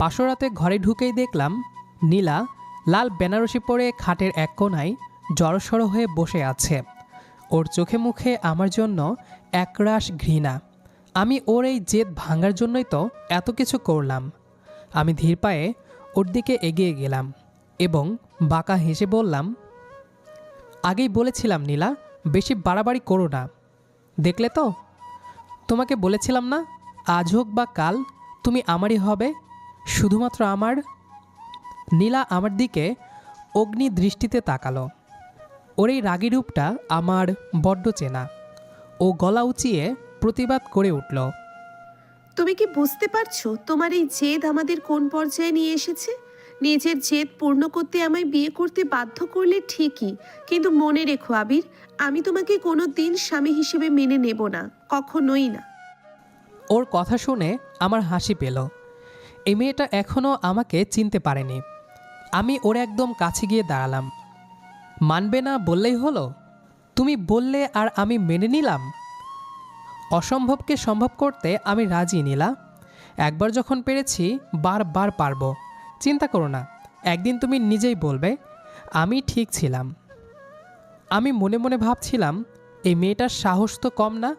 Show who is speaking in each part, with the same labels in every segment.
Speaker 1: বাসরাতে ঘরে ঢুকেই দেখলাম নীলা লাল বেনারসি পরে খাটের এক কোনায় জড়সড় হয়ে বসে আছে। ওর চোখে মুখে আমার জন্য একরাশ ঘৃণা। আমি ওর এই জেদ ভাঙার জন্যই তো এত কিছু করলাম। আমি ধীর পায়ে ওর দিকে এগিয়ে গেলাম এবং বাঁকা হেসে বললাম, আগেই বলেছিলাম নীলা, বেশি বাড়াবাড়ি করো না। দেখলে তো? তোমাকে বলেছিলাম না, আজ হোক বা কাল তুমি আমারই হবে শুধুমাত্র আমার? নীলা আমার দিকে অগ্নি দৃষ্টিতে তাকালো। ওর এই রাগী রূপটা আমার বড্ড চেনা। ও গলা উঁচিয়ে প্রতিবাদ করে উঠল।
Speaker 2: তুমি কি বুঝতে পারছ তোমার এই জেদ আমাদের কোন পর্যায়ে নিয়ে এসেছে? নিজের জেদ পূর্ণ করতে আমায় বিয়ে করতে বাধ্য করলে ঠিকই কিন্তু মনে রেখো আবির আমি তোমাকে কোনো দিন স্বামী হিসেবে মেনে নেব না কখনোই না।
Speaker 1: ওর কথা শুনে আমার হাসি পেল। এই মেয়েটা এখনও আমাকে চিনতে পারেনি। আমি ওর একদম কাছে গিয়ে দাঁড়ালাম। মানবে না বললেই হলো? তুমি বললে আর আমি মেনে নিলাম? অসম্ভবকে সম্ভব করতে আমি রাজি নীলা। একবার যখন পেরেছি, বারবার পারব। চিন্তা করো না, একদিন তুমি নিজেই বলবে, আমি ঠিক ছিলাম। আমি মনে মনে ভাবছিলাম, এই মেয়েটার সাহস তো কম না।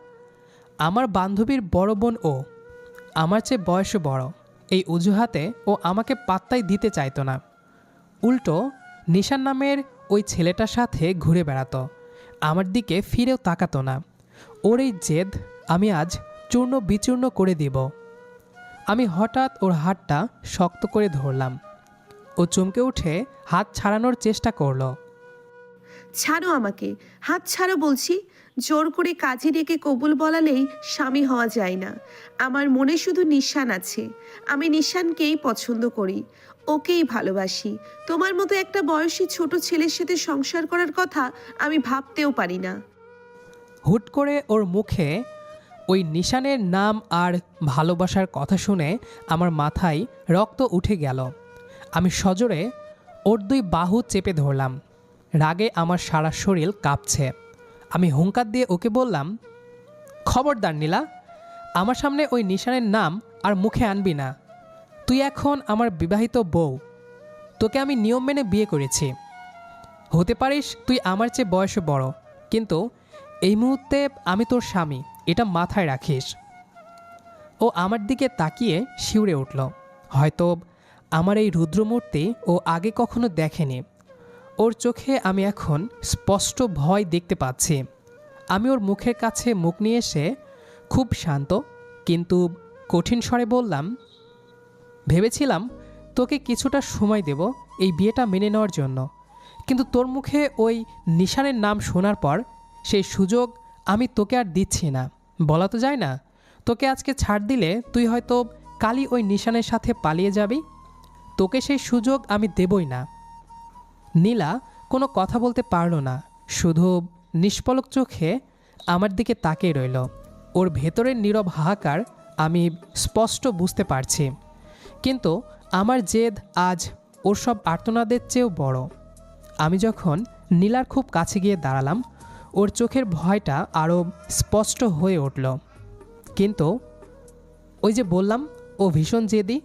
Speaker 1: আমার বান্ধবীর বড় বোন ও। আমার চেয়ে বয়সে বড়। এই অজুহাতে ও আমাকে পাত্তাই দিতে চাইতো না। উল্টো, নিশান নামের ওই ছেলেটার সাথে ঘুরে বেড়াতো। আমার দিকে ফিরেও তাকাতো না। ওর এই জেদ আমি আজ চূর্ণ বিচূর্ণ করে দিব। আমি হঠাৎ ওর হাতটা শক্ত করে ধরলাম। ও চমকে উঠে হাত ছাড়ানোর চেষ্টা করল।
Speaker 2: ছাড়ো আমাকে, হাত ছাড়ো বলছি। জোর করে কাজে রেখে কবুল বলালেই স্বামী হওয়া যায় না। আমার মনে শুধু নিশান আছে। আমি নিশানকেই পছন্দ করি। ওকেই ভালোবাসি। তোমার মতো একটা বয়সী ছোট ছেলের সাথে সংসার করার কথা আমি ভাবতেও পারি না।
Speaker 1: হুট করে ওর মুখে ওই নিশানের নাম আর ভালোবাসার কথা শুনে আমার মাথায় রক্ত উঠে গেল। আমি সজোরে ওর দুই বাহু চেপে ধরলাম। রাগে আমার সারা শরীর কাঁপছে। আমি হুঙ্কার দিয়ে ওকে বললাম, খবরদার নীলা, আমার সামনে ওই নিশানের নাম আর মুখে আনবি না। তুই এখন আমার বিবাহিত বউ। তোকে আমি নিয়ম মেনে বিয়ে করেছি। হতে পারিস তুই আমার চেয়ে বয়সে বড়, কিন্তু এই মুহূর্তে আমি তোর স্বামী, এটা মাথায় রাখিস। ও আমার দিকে তাকিয়ে শিউরে উঠল। হয়তো আমার এই রুদ্রমূর্তি ও আগে কখনো দেখেনি। ওর চোখে আমি এখন স্পষ্ট ভয় দেখতে পাচ্ছি। আমি ওর মুখের কাছে মুখ নিয়ে এসে খুব শান্ত কিন্তু কঠিন স্বরে বললাম, ভেবেছিলাম তোকে কিছুটা সময় দেব এই বিয়েটা মেনে নেওয়ার জন্য। কিন্তু তোর মুখে ওই নিশানের নাম শোনার পর সেই সুযোগ আমি তোকে আর দিচ্ছি না। বলা তো যায় না, তোকে আজকে ছাড় দিলে তুই হয়তো কালই ওই নিশানের সাথে পালিয়ে যাবি। তোকে সেই সুযোগ আমি দেবই না। নীলা কোনো কথা বলতে পারল না। শুধু নিষ্পলক চোখে আমার দিকে তাকিয়ে রইল। ওর ভেতরের নীরব হাহাকার আমি স্পষ্ট বুঝতে পারছি। কিন্তু আমার জেদ আজ ওর সব আর্তনাদের চেয়েও বড়। আমি যখন নীলার খুব কাছে গিয়ে দাঁড়ালাম, ওর চোখের ভয়টা আরও স্পষ্ট হয়ে উঠল। কিন্তু ওই যে বললাম, ও ভীষণ জেদি।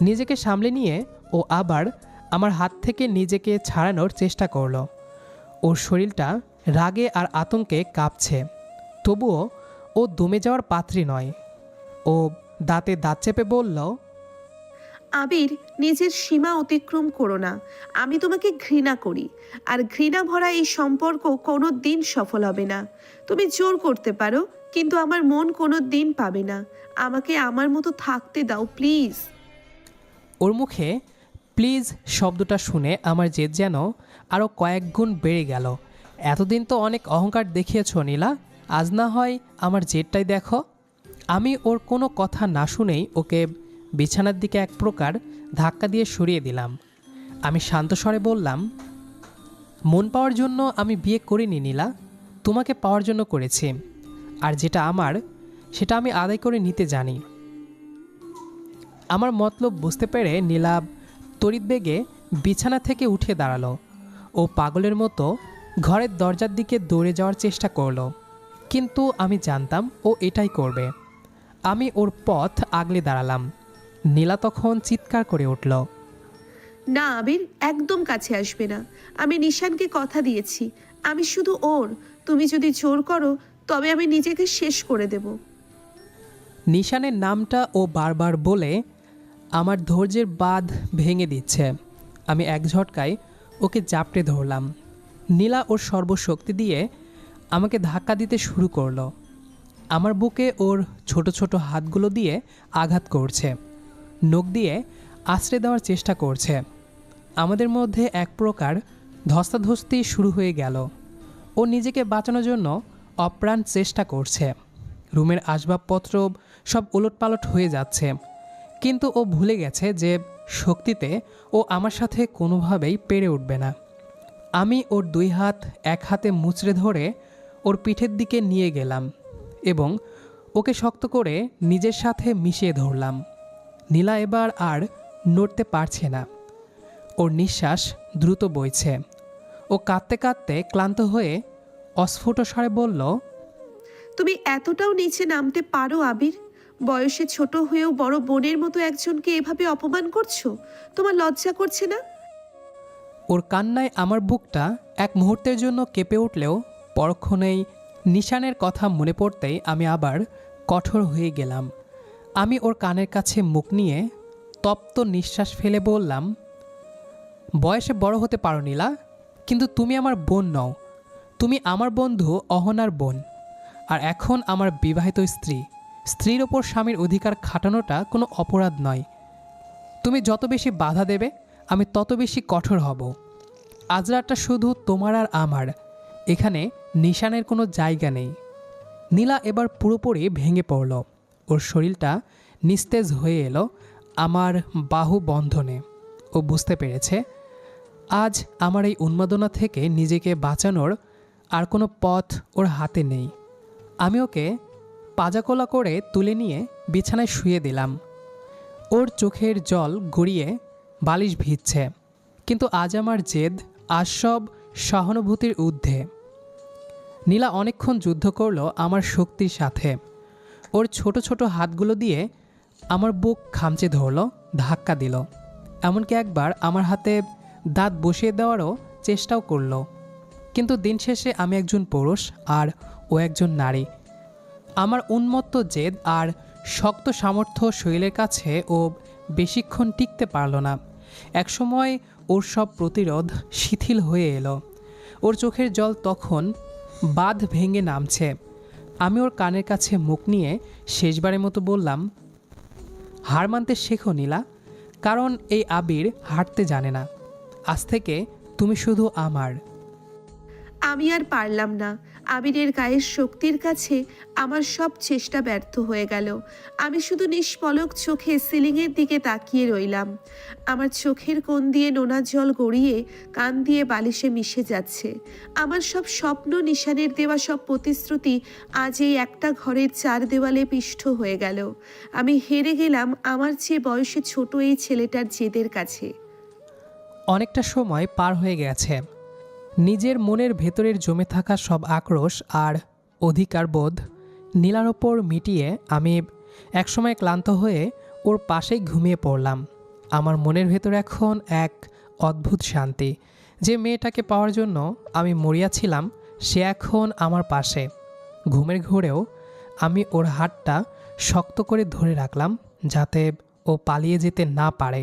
Speaker 1: নিজেকে সামলে নিয়ে ও আবার আমার হাত থেকে নিজেকে ছাড়ানোর চেষ্টা করল। ওর শরীরটা রাগে আর আতঙ্কে কাঁপছে। তবুও ও দমে যাওয়ার পাত্রী নয়। ও দাঁতে দাঁত চেপে বলল
Speaker 2: আবির নিজের সীমা অতিক্রম করো না। আমি তোমাকে ঘৃণা করি। আর ঘৃণা ভরা এই সম্পর্ক কোনো দিন সফল হবে না। তুমি জোর করতে পারো কিন্তু আমার মন কোনো দিন পাবে না। আমাকে আমার মতো থাকতে দাও প্লিজ।
Speaker 1: ওর মুখে প্লিজ শব্দটা শুনে আমার জেদ যেন আরও কয়েক গুণ বেড়ে গেল। এতদিন তো অনেক অহংকার দেখিয়েছ নীলা। আজ না হয় আমার জেদটাই দেখো। আমি ওর কোনো কথা না শুনেই ওকে বিছানার দিকে এক প্রকার ধাক্কা দিয়ে সরিয়ে দিলাম। আমি শান্ত স্বরে বললাম, মন পাওয়ার জন্য আমি বিয়ে করিনি নীলা। তোমাকে পাওয়ার জন্য করেছি। আর যেটা আমার, সেটা আমি আদায় করে নিতে জানি। আমার মতলব বুঝতে পেরে নীলাভ তড়িৎ বেগে বিছানা থেকে উঠে দাঁড়াল ও পাগলের মতো ঘরের দরজার দিকে দৌড়ে যাওয়ার চেষ্টা করল। কিন্তু আমি জানতাম ও এটাই করবে। আমি ওর পথ আগলে দাঁড়ালাম। নীলা তখন চিৎকার করে উঠল।
Speaker 2: না আবির একদম কাছে আসবে না। আমি নিশানকে কথা দিয়েছি। আমি শুধু ওর। তুমি যদি জোর করো তবে আমি নিজেকে শেষ করে দেব।
Speaker 1: নিশানের নামটা ও বারবার বলে আমার ধৈর্যের বাঁধ ভেঙে দিচ্ছে। আমি এক ঝটকায় ওকে জাপটে ধরলাম। নীলা ওর সর্বশক্তি দিয়ে আমাকে ধাক্কা দিতে শুরু করল। আমার বুকে ওর ছোট ছোট হাতগুলো দিয়ে আঘাত করছে। নখ দিয়ে আশ্রে দেওয়ার চেষ্টা করছে। আমাদের মধ্যে এক প্রকার ধস্তাধস্তি শুরু হয়ে গেল। ও নিজেকে বাঁচানোর জন্য অপ্রাণ চেষ্টা করছে। রুমের আসবাবপত্র সব ওলটপালট হয়ে যাচ্ছে। কিন্তু ও ভুলে গেছে যে শক্তিতে ও আমার সাথে কোনোভাবেই পেরে উঠবে না। আমি ওর দুই হাত, এক হাতে মুচড়ে ধরে ওর পিঠের দিকে নিয়ে গেলাম এবং ওকে শক্ত করে নিজের সাথে মিশিয়ে ধরলাম। নীলা এবার আর নড়তে পারছে না। ওর নিঃশ্বাস দ্রুত বইছে। ও কাঁদতে কাঁদতে ক্লান্ত হয়ে অস্ফুট স্বরে বলল,
Speaker 2: তুমি এতটাও নিচে নামতে পারো, আবির? বয়সে ছোট হয়েও বড় বোনের মতো একজনকে এভাবে অপমান করছ? তোমার লজ্জা করছে না?
Speaker 1: ওর কান্নায় আমার বুকটা এক মুহূর্তের জন্য কেঁপে উঠলেও পরক্ষণেই নিশানের কথা মনে পড়তেই আমি আবার কঠোর হয়ে গেলাম। আমি ওর কানের কাছে মুখ নিয়ে তপ্ত নিঃশ্বাস ফেলে বললাম, বয়সে বড় হতে পারো নীলা, কিন্তু তুমি আমার বোন নও। তুমি আমার বন্ধু অহনার বোন, আর এখন আমার বিবাহিত স্ত্রী। স্ত্রীর ওপর স্বামীর অধিকার খাটানোটা কোনো অপরাধ নয়। তুমি যত বেশি বাধা দেবে, আমি তত বেশি কঠোর হব। আজ রাতটা শুধু তোমার আর আমার। এখানে নিশানের কোনো জায়গা নেই। নীলা এবার পুরোপুরি ভেঙে পড়ল। ওর শরীরটা নিস্তেজ হয়ে এলো আমার বাহু বন্ধনে। ও বুঝতে পেরেছে, আজ আমার এই উন্মাদনা থেকে নিজেকে বাঁচানোর আর কোনো পথ ওর হাতে নেই। আমি ওকে পাজাকোলা করে তুলে নিয়ে বিছানায় শুয়ে দিলাম। ওর চোখের জল গড়িয়ে বালিশ ভিজছে। কিন্তু আজ আমার জেদ আজ সব সহানুভূতির ঊর্ধ্বে। নীলা অনেকক্ষণ যুদ্ধ করল আমার শক্তির সাথে। ওর ছোট ছোট হাতগুলো দিয়ে আমার বুক খামচে ধরলো, ধাক্কা দিল। এমনকি একবার আমার হাতে দাঁত বসিয়ে দেওয়ারও চেষ্টাও করল। কিন্তু দিন শেষে আমি একজন পুরুষ আর ও একজন নারী। আমার উন্মত্ত জেদ আর শক্ত সামর্থ্য শৈলের কাছে ও বেশিক্ষণ টিকতে পারল না। একসময় ওর সব প্রতিরোধ শিথিল হয়ে এলো। ওর চোখের জল তখন বাঁধ ভেঙে নামছে। আমি ওর কানের কাছে মুখ নিয়ে শেষবারের মতো বললাম, হার মানতে শেখো নীলা, কারণ এই আবির হাঁটতে জানে না। আজ থেকে তুমি শুধু আমার।
Speaker 2: আমি আর পারলাম না। আবিরের গায়ের শক্তির কাছে আমার সব চেষ্টা ব্যর্থ হয়ে গেল। আমি শুধু নিষ্পলক চোখে সিলিংয়ের দিকে তাকিয়ে রইলাম। আমার চোখের কোণ দিয়ে নোনা জল গড়িয়ে কান দিয়ে বালিশে মিশে যাচ্ছে। আমার সব স্বপ্ন নিশানের দেওয়া সব প্রতিশ্রুতি আজ এই একটা ঘরের চার দেওয়ালে পিষ্ট হয়ে গেল। আমি হেরে গেলাম আমার চেয়ে বয়সে ছোট এই ছেলেটার জেদের কাছে।
Speaker 1: অনেকটা সময় পার হয়ে গেছে। নিজের মনের ভেতরের জমে থাকা সব আক্রোশ আর অধিকারবোধ নীলার ওপর মিটিয়ে আমি একসময় ক্লান্ত হয়ে ওর পাশেই ঘুমিয়ে পড়লাম। আমার মনের ভেতর এখন এক অদ্ভুত শান্তি। যে মেয়েটাকে পাওয়ার জন্য আমি মরিয়াছিলাম সে এখন আমার পাশে। ঘুমের ঘোরেও আমি ওর হাতটা শক্ত করে ধরে রাখলাম যাতে ও পালিয়ে যেতে না পারে।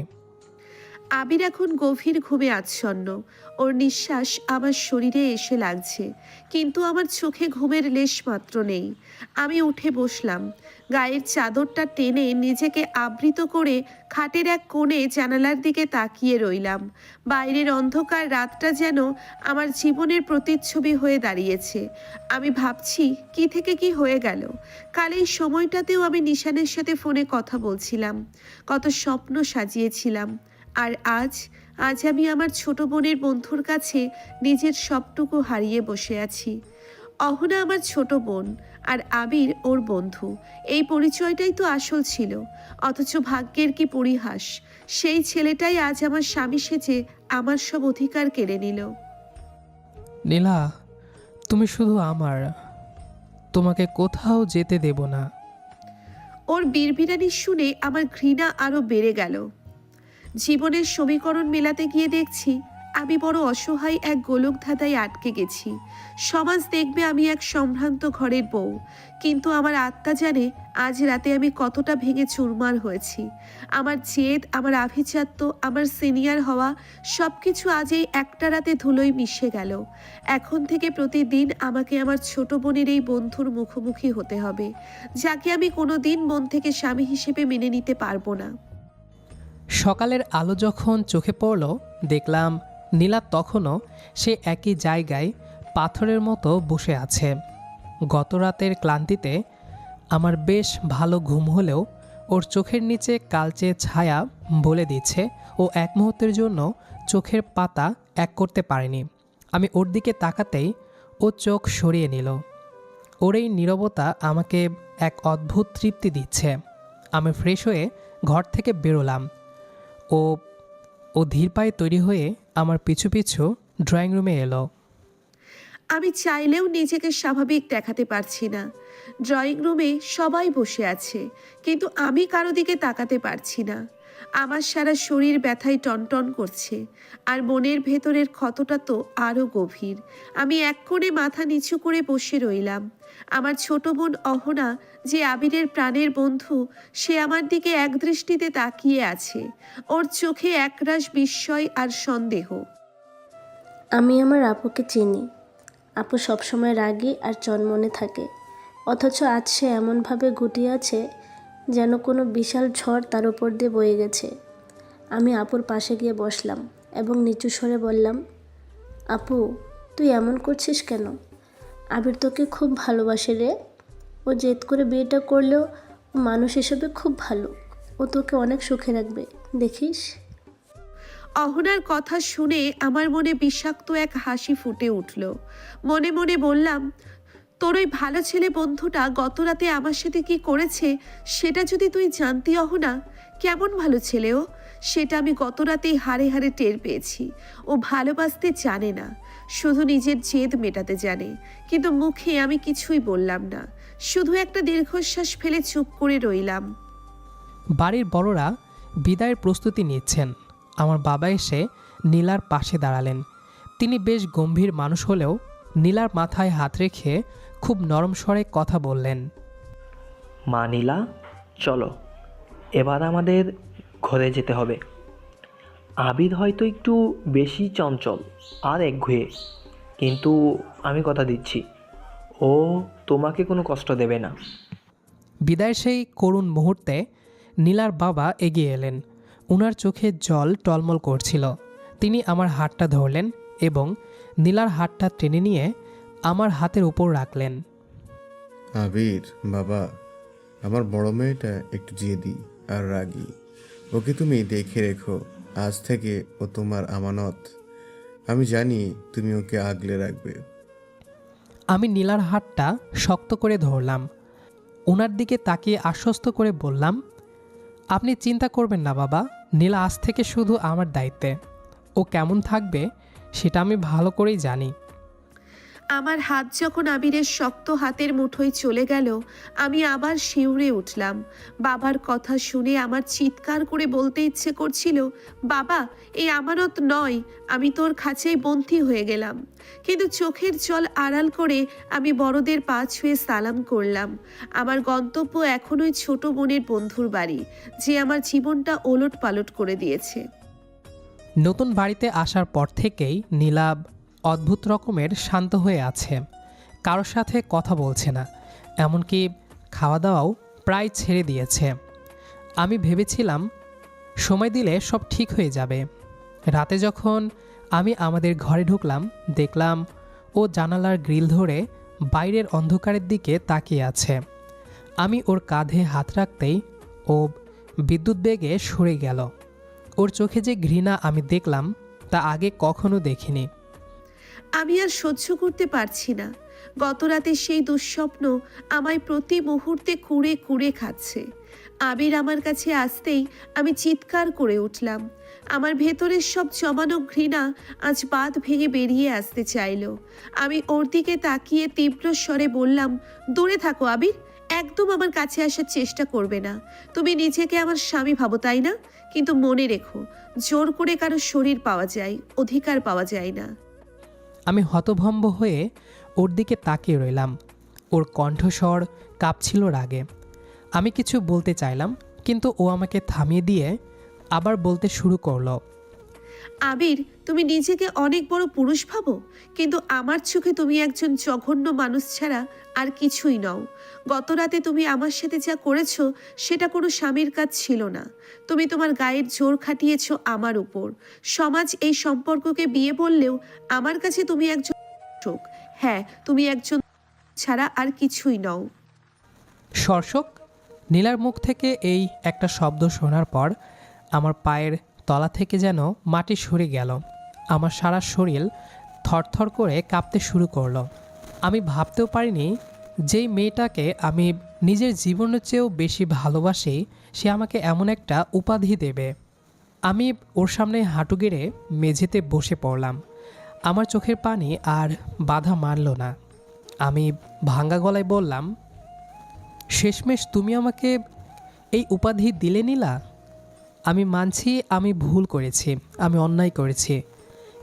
Speaker 2: আবির এখন গভীর ঘুমে আচ্ছন্ন। ওর নিঃশ্বাস আমার শরীরে এসে লাগছে, কিন্তু আমার চোখে ঘুমের লেশ মাত্র নেই। আমি উঠে বসলাম, গায়ের চাদরটা টেনে নিজেকে আবৃত করে খাটের এক কোণে জানালার দিকে তাকিয়ে রইলাম। বাইরের অন্ধকার রাতটা যেন আমার জীবনের প্রতিচ্ছবি হয়ে দাঁড়িয়েছে। আমি ভাবছি, কি থেকে কি হয়ে গেল? কাল এই সময়টাতেও আমি নিশানের সাথে ফোনে কথা বলছিলাম। কত স্বপ্ন সাজিয়েছিলাম। আর আজ আজ আমি আমার ছোট বোনের বন্ধুর কাছে নিজের সবটুকু হারিয়ে বসে আছি। অহনা আমার ছোট বোন আর আবির ওর বন্ধু। এই পরিচয়টাই তো আসল ছিল। অথচ ভাগ্যের কি পরিহাস? সেই ছেলেটাই আজ আমার স্বামী সেজে আমার সব অধিকার কেড়ে নিল।
Speaker 1: নীলা তুমি শুধু আমার। তোমাকে কোথাও যেতে দেব না।
Speaker 2: ওর বিড়বিড়ানি শুনে আমার ঘৃণা আরও বেড়ে গেল। জীবনের সমীকরণ মেলাতে গিয়ে দেখছি, আমি বড় অসহায় এক গোলক আটকে গেছি। সমাজ দেখবে আমি এক সম্ভ্রান্ত ঘরের বউ। কিন্তু আমার আত্মা জানে, আজ রাতে আমি কতটা ভেঙে চুরমার হয়েছি। আমার জেদ, আমার আভিজাত্য, আমার সিনিয়র হওয়া সব কিছু আজ এই একটা রাতে ধুলোয় মিশে গেল। এখন থেকে প্রতিদিন আমাকে আমার ছোট বোনের এই বন্ধুর মুখোমুখি হতে হবে, যাকে আমি কোনো দিন মন থেকে স্বামী হিসেবে মেনে নিতে পারব না।
Speaker 1: সকালের আলো যখন চোখে পড়ল, দেখলাম নীলা তখনও সে একই জায়গায় পাথরের মতো বসে আছে। গত রাতের ক্লান্তিতে আমার বেশ ভালো ঘুম হলেও ওর চোখের নিচে কালচে ছায়া বলে দিচ্ছে ও এক মুহূর্তের জন্য চোখের পাতা এক করতে পারেনি। আমি ওর দিকে তাকাতেই ও চোখ সরিয়ে নিল। ওর এই নীরবতা আমাকে এক অদ্ভুত তৃপ্তি দিচ্ছে। আমি ফ্রেশ হয়ে ঘর থেকে বেরোলাম। ও ও ধীর পায়ে তৈরি হয়ে আমার পিছু পিছু ড্রয়িং রুমে এলো।
Speaker 2: আমি চাইলেও নিজেকে স্বাভাবিক দেখাতে পারছি না। ড্রয়িং রুমে সবাই বসে আছে, কিন্তু আমি কারও দিকে তাকাতে পারছি না। আমার সারা শরীর ব্যথায় টনটন করছে, আর মনের ভেতরের ক্ষতটা তো আরও গভীর। আমি এক কোণে মাথা নিচু করে বসে রইলাম। আমার ছোট বোন অহনা, যে আবিরের প্রাণের বন্ধু, সে আমার দিকে এক দৃষ্টিতে তাকিয়ে আছে। ওর চোখে একরাশ বিস্ময় আর সন্দেহ।
Speaker 3: আমি আমার আপুকে চিনি। আপু সবসময় রাগী আর চনমনে থাকে। অথচ আজ সে এমনভাবে গুটিয়ে আছে যেন কোনো বিশাল ঝড় তার উপর দিয়ে বয়ে গেছে। আমি আপুর পাশে গিয়ে বসলাম এবং নিচু স্বরে বললাম, আপু, তুই এমন করছিস কেন? আবির তোকে খুব ভালোবাসে রে। ও জেদ করে বিয়েটা করলেও মানুষ হিসেবে খুব ভালো। ও তোকে অনেক সুখে রাখবে। দেখিস?
Speaker 2: অহনার কথা শুনে আমার মনে বিষাক্ত এক হাসি ফুটে উঠল। মনে মনে বললাম, তোর ওই ভালো ছেলে বন্ধুটা গত রাতে আমার সাথে কি করেছে সেটা যদি তুই জানতি অহনা, কেমন ভালো ছেলেও সেটা আমি গত রাতেই হারে হারে টের পেয়েছি। ও ভালোবাসতে জানে না, শুধু নিজের জেদ মেটাতে জানে। কিন্তু মুখে আমি কিছুই বললাম না, শুধু একটা দীর্ঘশ্বাস ফেলে চুপ করে রইলাম।
Speaker 1: বাড়ির বড়রা বিদায়ের প্রস্তুতি নিচ্ছেন। আমার বাবা এসে নীলার পাশে দাঁড়ালেন। তিনি বেশ গম্ভীর মানুষ হলেও নীলার মাথায় হাত রেখে খুব নরম স্বরে কথা বললেন।
Speaker 4: মা নীলা চলো এবার আমাদের ঘরে যেতে হবে। আবির হয়তো একটু বেশি চঞ্চল আর একঘুয়ে কিন্তু আমি কথা দিচ্ছি। ও তোমাকে কোনো কষ্ট দেবে না।
Speaker 1: বিদায় সেই করুণ মুহূর্তে নীলার বাবা এগিয়ে এলেন। ওনার চোখে জল টলমল করছিল। তিনি আমার হাতটা ধরলেন এবং নীলার হাতটা টেনে নিয়ে আমার হাতের উপর রাখলেন।
Speaker 5: আবির বাবা আমার বড় মেয়েটা একটু জেদি আর রাগী। ওকে তুমি দেখে রেখো আজ থেকে ও তোমার আমানত। আমি জানি তুমি ওকে আগলে রাখবে।
Speaker 1: আমি নীলার হাতটা শক্ত করে ধরলাম। ওনার দিকে তাকিয়ে আশ্বস্ত করে বললাম আপনি চিন্তা করবেন না বাবা নীলা আজ থেকে শুধু আমার দায়িত্বে। ও কেমন থাকবে সেটা আমি ভালো করেই জানি।
Speaker 2: আমার হাত যখন আবিরের শক্ত হাতের মুঠোয় চলে গেল, আমি আবার শিউরে উঠলাম। বাবার কথা শুনে আমার চিৎকার করে বলতে ইচ্ছে করছিল, বাবা এই আমানত নয়, আমি তোর খাঁচাই বন্দি হয়ে গেলাম। কিন্তু চোখের জল আড়াল করে আমি বড়দের পা ছুঁয়ে সালাম করলাম। আমার গন্তব্য এখনোই ছোট বোনের বন্ধুর বাড়ি, যে আমার জীবনটা ওলট পালট করে দিয়েছে।
Speaker 1: নতুন বাড়িতে আসার পর থেকেই নীলাব অদ্ভুত রকমের শান্ত হয়ে আছে। কারোর সাথে কথা বলছে না। এমনকি খাওয়া দাওয়াও প্রায় ছেড়ে দিয়েছে। আমি ভেবেছিলাম, সময় দিলে সব ঠিক হয়ে যাবে। রাতে যখন আমি আমাদের ঘরে ঢুকলাম, দেখলাম ও জানালার গ্রিল ধরে বাইরের অন্ধকারের দিকে তাকিয়ে আছে। আমি ওর কাঁধে হাত রাখতেই ও বিদ্যুৎ বেগে সরে গেল। ওর চোখে যে ঘৃণা আমি দেখলাম, তা আগে কখনো দেখিনি।
Speaker 2: আমি আর সহ্য করতে পারছি না। গত রাতে সেই দুঃস্বপ্ন আমায় প্রতি মুহূর্তে কুড়ে কুড়ে খাচ্ছে। আবির আমার কাছে আসতেই আমি চিৎকার করে উঠলাম। আমার ভেতরের সব জমানো ঘৃণা আজ বাদ ভেঙে বেরিয়ে আসতে চাইলো। আমি ওর দিকে তাকিয়ে তীব্র স্বরে বললাম, দূরে থাকো আবির, একদম আমার কাছে আসার চেষ্টা করবে না। তুমি নিজেকে আমার স্বামী ভাবো, তাই না? কিন্তু মনে রেখো, জোর করে কারও শরীর পাওয়া যায়, অধিকার পাওয়া যায় না।
Speaker 1: আমি হতভম্ব হয়ে ওর দিকে তাকিয়ে রইলাম। ওর কণ্ঠস্বর কাঁপছিল রাগে। আমি কিছু বলতে চাইলাম, কিন্তু ও আমাকে থামিয়ে দিয়ে আবার বলতে শুরু করল।
Speaker 2: আবির, তুমি নিজেকে অনেক বড় পুরুষ ভাবো? কিন্তু আমার চোখে তুমি একজন জঘন্য মানুষ ছাড়া আর কিছুই নও। গত রাতে তুমি আমার সাথে যা করেছ, সেটা কোনো স্বামীর কাজ ছিল না। তুমি তোমার গায়ের জোর খাটিয়েছ আমার উপর। সমাজ এই সম্পর্ককে বিয়ে বললেও আমার কাছে তুমি একজন হ্যাঁ তুমি একজন ছাড়া আর কিছুই নও।
Speaker 1: সর্ষক, নীলার মুখ থেকে এই একটা শব্দ শোনার পর আমার পায়ের তলা থেকে যেন মাটি সরে গেল। আমার সারা শরীর থরথর করে কাঁপতে শুরু করল। আমি ভাবতেও পারিনি যেই মেয়েটাকে আমি নিজের জীবনের চেয়েও বেশি ভালোবাসি, সে আমাকে এমন একটা উপাধি দেবে। আমি ওর সামনে হাঁটু গেড়ে মেঝেতে বসে পড়লাম। আমার চোখের পানি আর বাধা মানল না। আমি ভাঙ্গা গলায় বললাম, শেষমেশ তুমি আমাকে এই উপাধি দিলে নিলা? আমি মানছি, আমি ভুল করেছি, আমি অন্যায় করেছি।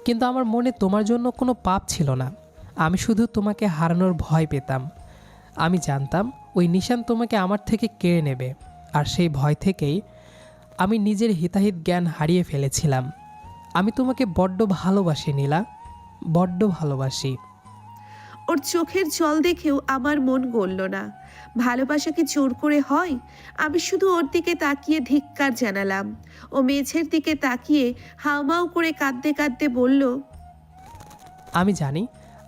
Speaker 1: কিন্তু আমার মনে তোমার জন্য কোনো পাপ ছিল না। আমি শুধু তোমাকে হারানোর ভয় পেতাম। আমি জানতাম ওই নিশান তোমাকে আমার থেকে কেড়ে নেবে। আর সেই ভয় থেকেই আমি নিজের হিতাহিত জ্ঞান হারিয়ে ফেলেছিলাম। আমি তোমাকে বড্ড ভালোবাসি, নীলা। বড্ড ভালোবাসি।
Speaker 2: ওর চোখের জল দেখেও আমার মন গলল না। ভালোবাসা কি জোর করে হয়? আমি শুধু ওর দিকে তাকিয়ে ধিক্কার জানালাম। ও মেঝের দিকে তাকিয়ে হাউমাউ করে কাঁদতে কাঁদতে বলল,
Speaker 1: আমি জানি,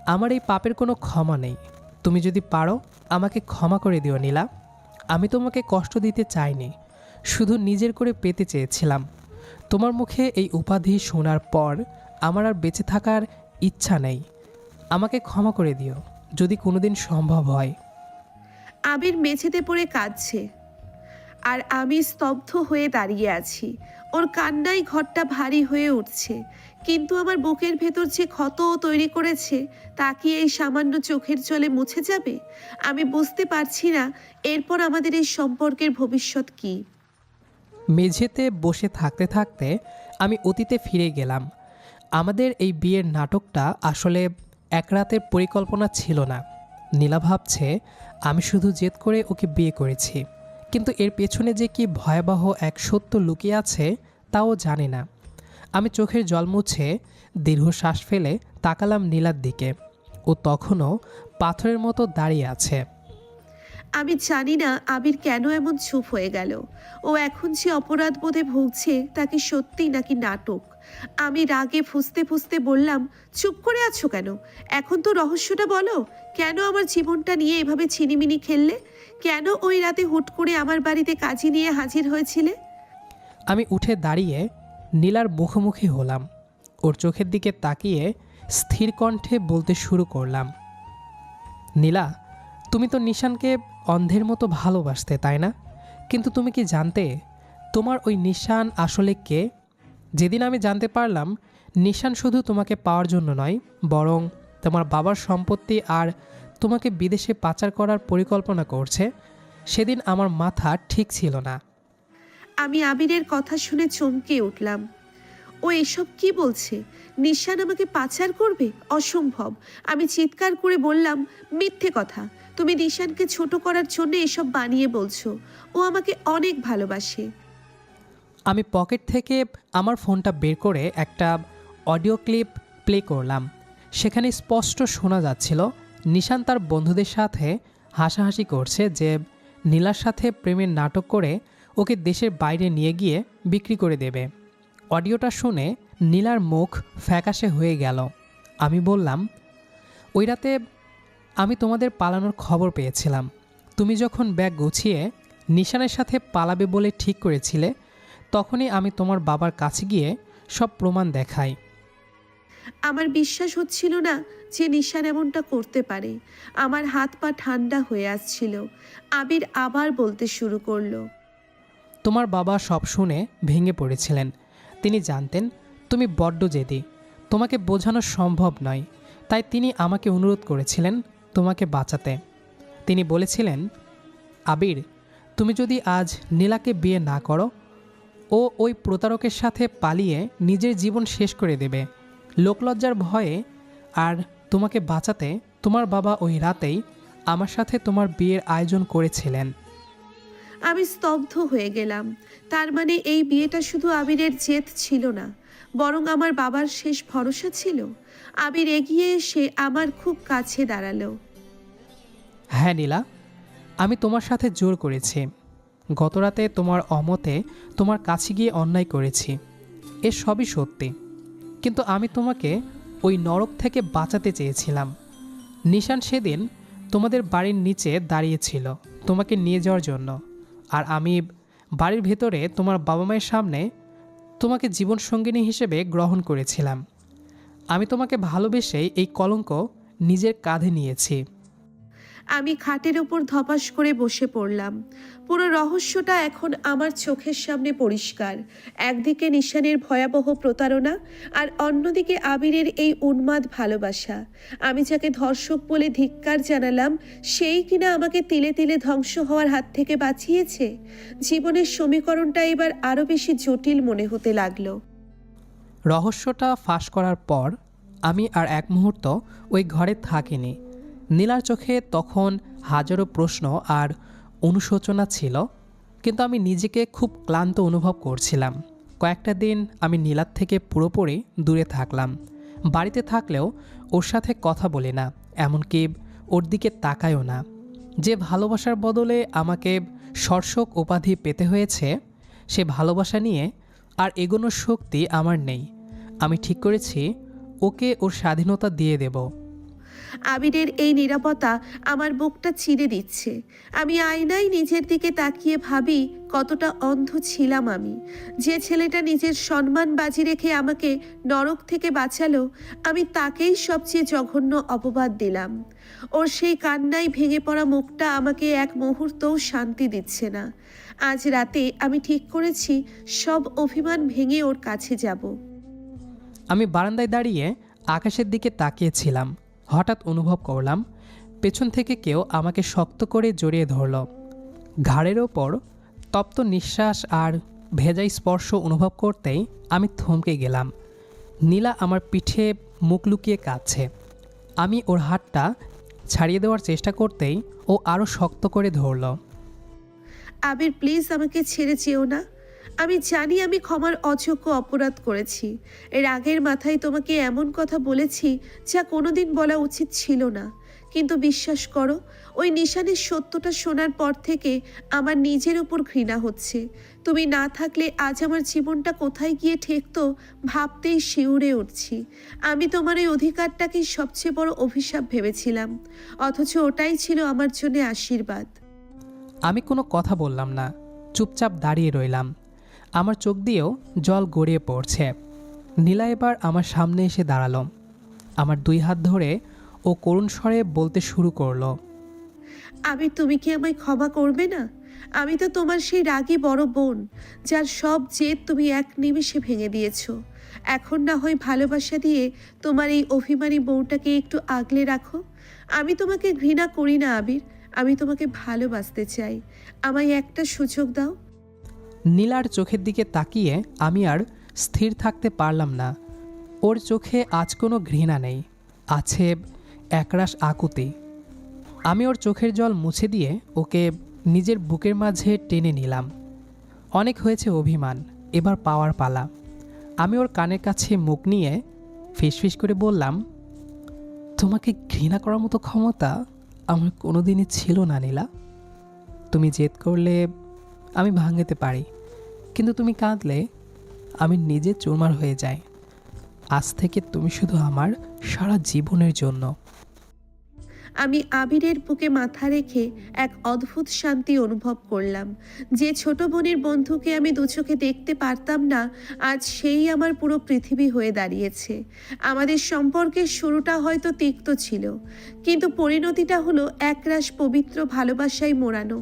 Speaker 1: আমার এই পাপের কোনো ক্ষমা নেই। তুমি যদি পারো, আমাকে ক্ষমা করে দিও নীলা। আমি তোমাকে কষ্ট দিতে চাইনি, শুধু নিজের করে পেতে চেয়েছিলাম। তোমার মুখে এই উপাধি শোনার পর আমার আর বেঁচে থাকার ইচ্ছা নেই। আমাকে ক্ষমা করে দিও, যদি কোনোদিন সম্ভব হয়।
Speaker 2: আবির মেঝেতে পড়ে কাঁদছে। আর আমি স্তব্ধ হয়ে দাঁড়িয়ে আছি। ওর কান্নায় ঘরটা ভারী হয়ে উঠছে। কিন্তু আমার বুকের ভেতর যে ক্ষত তৈরি করেছে, তা কি এই সামান্য চোখের জলে মুছে যাবে? আমি বুঝতে পারছি না, এরপর আমাদের এই সম্পর্কের ভবিষ্যৎ কী।
Speaker 1: মেঝেতে বসে থাকতে থাকতে আমি অতীতে ফিরে গেলাম। আমাদের এই বিয়ের নাটকটা আসলে এক রাতের পরিকল্পনা ছিল না। নীলা ভাবছে, আমি শুধু জেদ করে ওকে বিয়ে করেছি। কিন্তু এর পেছনে যে কি ভয়াবহ এক সত্য লুকিয়ে আছে, তাও জানে না। আমি চোখের জল মুছে দীর্ঘ শ্বাস ফেলে তাকালাম নীলার দিকে। ও তখনও পাথরের মতো দাঁড়িয়ে আছে।
Speaker 2: আমি জানি না আবির কেন এমন চুপ হয়ে গেল। ও এখন যে অপরাধ বোধে ভুগছে, তা কি সত্যি নাকি নাটক? আমি রাগে ফুসতে ফুসতে বললাম, চুপ করে আছো কেন? এখন তো রহস্যটা বলো, কেন আমার জীবনটা নিয়ে এভাবে ছিনিমিনি খেললে? কেন ওই রাতে হুট করে আমার বাড়িতে কাজী নিয়ে হাজির হয়েছিলে?
Speaker 1: আমি উঠে দাঁড়িয়ে নীলার মুখোমুখি হলাম। ওর চোখের দিকে তাকিয়ে স্থির কণ্ঠে বলতে শুরু করলাম, নীলা, তুমি তো নিশানকে অন্ধের মতো ভালোবাসতে, তাই না? কিন্তু তুমি কি জানতে, তোমার ওই নিশান আসলে কে? যেদিন আমি জানতে পারলাম, নিশান শুধু তোমাকে পাওয়ার জন্য নয়, বরং তোমার বাবার সম্পত্তি আর তোমাকে বিদেশে পাচার করার পরিকল্পনা করছে, সেদিন আমার মাথা ঠিক ছিল না।
Speaker 2: আমি আবিরের কথা শুনে চমকে উঠলাম। ও এসব কি বলছে? নিশান আমাকে পাচার করবে? অসম্ভব। আমি চিৎকার করে বললাম, মিথ্যে কথা। তুমি নিশানকে ছোট করার জন্য এসব বানিয়ে বলছো। ও আমাকে অনেক ভালোবাসে।
Speaker 1: আমি পকেট থেকে আমার ফোনটা বের করে একটা অডিও ক্লিপ প্লে করলাম। সেখানে স্পষ্ট শোনা যাচ্ছিল, নিশান তার বন্ধুদের সাথে হাসাহাসি করছে যে নীলার সাথে প্রেমের নাটক করে ওকে দেশের বাইরে নিয়ে গিয়ে বিক্রি করে দেবে। অডিওটা শুনে নীলার মুখ ফ্যাকাশে হয়ে গেল। আমি বললাম, ওই রাতে আমি তোমাদের পালানোর খবর পেয়েছিলাম। তুমি যখন ব্যাগ গুছিয়ে নিশানের সাথে পালাবে বলে ঠিক করেছিলে তখনই আমি তোমার বাবার কাছে গিয়ে সব প্রমাণ দেখাই।
Speaker 2: আমার বিশ্বাস হচ্ছিল না যে নিশান এমনটা করতে পারে। আমার হাত পা ঠান্ডা হয়ে আসছিল। আবির আবার বলতে শুরু করল।
Speaker 1: তোমার বাবা সব শুনে ভেঙে পড়েছিলেন। তিনি জানতেন তুমি বড্ড জেদি। তোমাকে বোঝানো সম্ভব নয়। তাই তিনি আমাকে অনুরোধ করেছিলেন তোমাকে বাঁচাতে। তিনি বলেছিলেন আবির তুমি যদি আজ নীলাকে বিয়ে না করো ও ওই প্রতারকের সাথে পালিয়ে নিজের জীবন শেষ করে দেবে। লোকলজ্জার ভয়ে আর তোমাকে বাঁচাতে তোমার বাবা ওই রাতেই আমার সাথে তোমার বিয়ের আয়োজন করেছিলেন।
Speaker 2: আমি স্তব্ধ হয়ে গেলাম। তার মানে এই বিয়েটা শুধু আবিরের জেদ ছিল না বরং আমার বাবার শেষ ভরসা ছিল। আবির এগিয়ে এসে আমার খুব কাছে দাঁড়াল।
Speaker 1: হ্যাঁ নীলা আমি তোমার সাথে জোর করেছি। গতরাতে তোমার অমতে তোমার কাছে গিয়ে অন্যায় করেছি। এ সবই সত্যি। কিন্তু আমি তোমাকে ওই নরক থেকে বাঁচাতে চেয়েছিলাম। নিশান সেদিন তোমাদের বাড়ির নিচে দাঁড়িয়েছিল তোমাকে নিয়ে যাওয়ার জন্য। আর আমি বাড়ির ভেতরে তোমার বাবা মায়ের সামনে তোমাকে জীবনসঙ্গিনী হিসেবে গ্রহণ করেছিলাম। আমি তোমাকে ভালোবেসেই এই কলঙ্ক নিজের কাঁধে নিয়েছি।
Speaker 2: আমি খাটের ওপর ধপাস করে বসে পড়লাম। পুরো রহস্যটা এখন আমার চোখের সামনে পরিষ্কার। একদিকে নিশানের ভয়াবহ প্রতারণা আর অন্যদিকে আবিরের এই উন্মাদ ভালোবাসা। আমি যাকে ধর্ষক বলে ধিক্কার জানালাম, সেই কিনা আমাকে তিলে তিলে ধ্বংস হওয়ার হাত থেকে বাঁচিয়েছে? জীবনের সমীকরণটা এবার আরও বেশি জটিল মনে হতে লাগল।
Speaker 1: রহস্যটা ফাঁস করার পর আমি আর এক মুহূর্ত ওই ঘরে থাকিনি। নীলার চোখে তখন হাজারো প্রশ্ন আর অনুশোচনা ছিল, কিন্তু আমি নিজেকে খুব ক্লান্ত অনুভব করছিলাম। কয়েকটা দিন আমি নীলার থেকে পুরোপুরি দূরে থাকলাম। বাড়িতে থাকলেও ওর সাথে কথা বলি না, এমনকি ওর দিকে তাকায়ও না। যে ভালোবাসার বদলে আমাকে সর্ষক উপাধি পেতে হয়েছে, সে ভালোবাসা নিয়ে আর এগোনোর শক্তি আমার নেই। আমি ঠিক করেছি, ওকে ওর স্বাধীনতা দিয়ে দেব।
Speaker 2: আবিরের এই নিরাপত্তা আমার বুকটা চিরে দিচ্ছে। আমি আয়নায় নিজের দিকে তাকিয়ে ভাবি, কতটা অন্ধ ছিলাম আমি। যে ছেলেটা নিজের সম্মান বাজি রেখে আমাকে নরক থেকে বাঁচালো, আমি তাকেই সবচেয়ে জঘন্য অপবাদ দিলাম। ওর সেই কান্নায় ভেঙে পড়া মুখটা আমাকে এক মুহূর্তও শান্তি দিচ্ছে না। আজ রাতে আমি ঠিক করেছি, সব অভিমান ভেঙে ওর কাছে যাব।
Speaker 1: আমি বারান্দায় দাঁড়িয়ে আকাশের দিকে তাকিয়েছিলাম। হঠাৎ অনুভব করলাম, পেছন থেকে কেউ আমাকে শক্ত করে জড়িয়ে ধরল। ঘাড়ের ওপর তপ্ত নিঃশ্বাস আর ভেজাই স্পর্শ অনুভব করতেই আমি থমকে গেলাম। নীলা আমার পিঠে মুখ লুকিয়ে কাঁদছে। আমি ওর হাতটা ছাড়িয়ে দেওয়ার চেষ্টা করতেই ও আরও শক্ত করে ধরল।
Speaker 2: আবির প্লিজ আমাকে ছেড়ে যেও না। আমি জানি আমি ক্ষমার অযোগ্য অপরাধ করেছি। এর আগের মাথায় তোমাকে এমন কথা বলেছি যা কোনোদিন বলা উচিত ছিল না। কিন্তু বিশ্বাস করো, ওই নিশানের সত্যটা শোনার পর থেকে আমার নিজের উপর ঘৃণা হচ্ছে। তুমি না থাকলে আজ আমার জীবনটা কোথায় গিয়ে ঠেকতো ভাবতেই শিউরে উঠছি। আমি তোমার এই অধিকারটাকেই সবচেয়ে বড় অভিশাপ ভেবেছিলাম। অথচ ওটাই ছিল আমার জন্য আশীর্বাদ।
Speaker 1: আমি কোনো কথা বললাম না, চুপচাপ দাঁড়িয়ে রইলাম। আমার চোখ দিয়েও জল গড়িয়ে পড়ছে। নীলা এবার আমার সামনে এসে দাঁড়াল। আমার দুই হাত ধরে ও করুণ স্বরে বলতে শুরু করল।
Speaker 2: আবির তুমি কি আমায় ক্ষমা করবে না? আমি তো তোমার সেই রাগী বড় বোন, যার সব জেদ তুমি এক নিমিষে ভেঙে দিয়েছ। এখন না হয় ভালোবাসা দিয়ে তোমার এই অভিমানী বউটাকে একটু আগলে রাখো। আমি তোমাকে ঘৃণা করি না, আবির। আমি তোমাকে ভালোবাসতে চাই। আমায় একটা সুযোগ দাও।
Speaker 1: নীলার চোখের দিকে তাকিয়ে আমি আর স্থির থাকতে পারলাম না। ওর চোখে আজ কোনো ঘৃণা নেই, আছে একরাশ আকুতি। আমি ওর চোখের জল মুছে দিয়ে ওকে নিজের বুকের মাঝে টেনে নিলাম। অনেক হয়েছে অভিমান, এবার পাওয়ার পালা। আমি ওর কানের কাছে মুখ নিয়ে ফিসফিস করে বললাম, তোমাকে ঘৃণা করার মতো ক্ষমতা আমার কোনোদিনই ছিল না, নীলা। তুমি জেদ করলে আমি ভাঙতে পারি। কিন্তু তুমি কাঁদলে, আমি নিজে চুরমার হয়ে যাই। আজ থেকে তুমি শুধু আমার সারা জীবনের জন্য।
Speaker 2: আমি আবিরের বুকে মাথা রেখে এক অদ্ভুত শান্তি অনুভব করলাম। যে ছোট বোনের বন্ধুকে আমি দু চোখে দেখতে পারতাম না, আজ সেই আমার পুরো পৃথিবী হয়ে দাঁড়িয়েছে। আমাদের সম্পর্কের শুরুটা হয়তো তিক্ত ছিল, কিন্তু পরিণতিটা হলো একরাশ পবিত্র ভালোবাসায় মোড়ানো।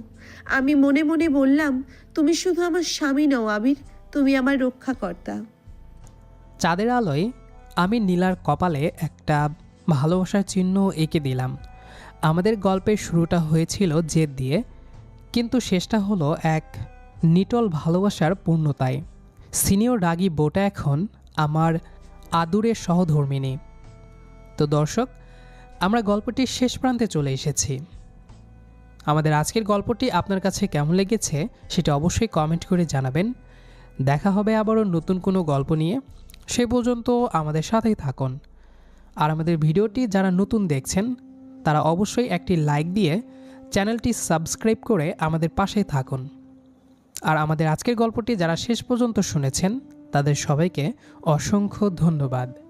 Speaker 2: আমি মনে মনে বললাম তুমি শুধু আমার স্বামী নও, আবির। তুমি আমার রক্ষাকর্তা।
Speaker 1: চাঁদের আলোয় আমি নীলার কপালে একটা ভালোবাসার চিহ্ন এঁকে দিলাম। আমাদের গল্পের শুরুটা হয়েছিল জেদ দিয়ে, কিন্তু শেষটা হলো এক নিটল ভালোবাসার পূর্ণতায়। সিনিয়র রাগী বোটা এখন আমার আদুরের সহধর্মিনী তো দর্শক, আমরা গল্পটির শেষ প্রান্তে চলে এসেছি। আমাদের আজকের গল্পটি আপনার কাছে কেমন লেগেছে সেটা অবশ্যই কমেন্ট করে জানাবেন। দেখা হবে আবারও নতুন কোনো গল্প নিয়ে। সে পর্যন্ত আমাদের সাথেই থাকুন। আর আমাদের ভিডিওটি যারা নতুন দেখছেন, তারা অবশ্যই একটি লাইক দিয়ে চ্যানেলটি সাবস্ক্রাইব করে আমাদের পাশেই থাকুন। আর আমাদের আজকের গল্পটি যারা শেষ পর্যন্ত শুনেছেন, তাদের সবাইকে অসংখ্য ধন্যবাদ।